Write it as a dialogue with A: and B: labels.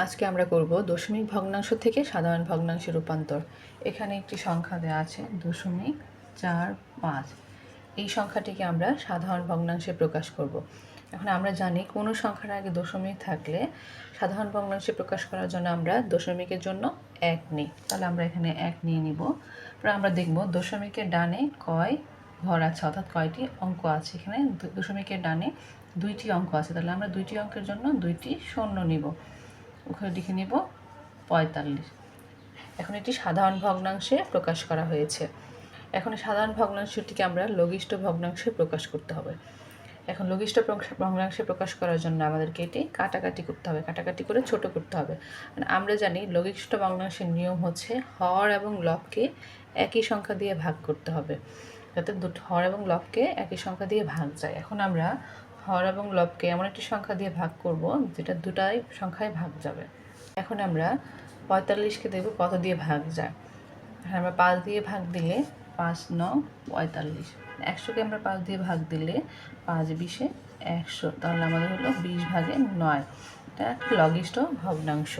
A: আজকে আমরা করব দশমিক ভগ্নাংশ থেকে সাধারণ ভগ্নাংশে রূপান্তর। এখানে একটি সংখ্যা দেওয়া আছে, দশমিক চার পাঁচ। এই সংখ্যাটিকে আমরা সাধারণ ভগ্নাংশে প্রকাশ করব। এখন আমরা জানি কোনো সংখ্যার আগে দশমিক থাকলে সাধারণ ভগ্নাংশে প্রকাশ করার জন্য আমরা দশমিকের জন্য এক নিই। তাহলে আমরা এখানে এক নিয়ে নিব। তারপর আমরা দেখব দশমিকের ডানে কয় ঘর আছে, অর্থাৎ কয়টি অঙ্ক আছে এখানে? দশমিকের ডানে দুইটি অঙ্ক আছে, তাহলে আমরা দুইটি অঙ্কের জন্য দুইটি শূন্য নিব। ওখানে লিখে নিব পঁয়তাল্লিশ। এখন এটি সাধারণ ভগ্নাংশে প্রকাশ করা হয়েছে। এখন সাধারণ ভগ্নাংশটিকে আমরা লঘিষ্ঠ ভগ্নাংশে প্রকাশ করতে হবে। এখন লঘিষ্ঠ ভগ্নাংশে প্রকাশ করার জন্য আমাদেরকে এটি কাটাকাটি করতে হবে, কাটাকাটি করে ছোট করতে হবে। মানে আমরা জানি লঘিষ্ঠ ভগ্নাংশের নিয়ম হচ্ছে হর এবং লবকে একই সংখ্যা দিয়ে ভাগ করতে হবে। যাতে দুটো হর এবং লবকে একই সংখ্যা দিয়ে ভাগ যায়। এখন আমরা হর এবং লবকে এমন একটি সংখ্যা দিয়ে ভাগ করব, যেটা দুটাই সংখ্যায় ভাগ যাবে। এখন আমরা পঁয়তাল্লিশকে দেখব কত দিয়ে ভাগ যায়। এখন আমরা পাঁচ দিয়ে ভাগ দিলে পাঁচ ন পঁয়তাল্লিশ। একশোকে আমরা পাঁচ দিয়ে ভাগ দিলে পাঁচ বিশে একশো। তাহলে আমাদের হলো বিশ ভাগে নয়। এটা লঘিষ্ঠ ভগ্নাংশ।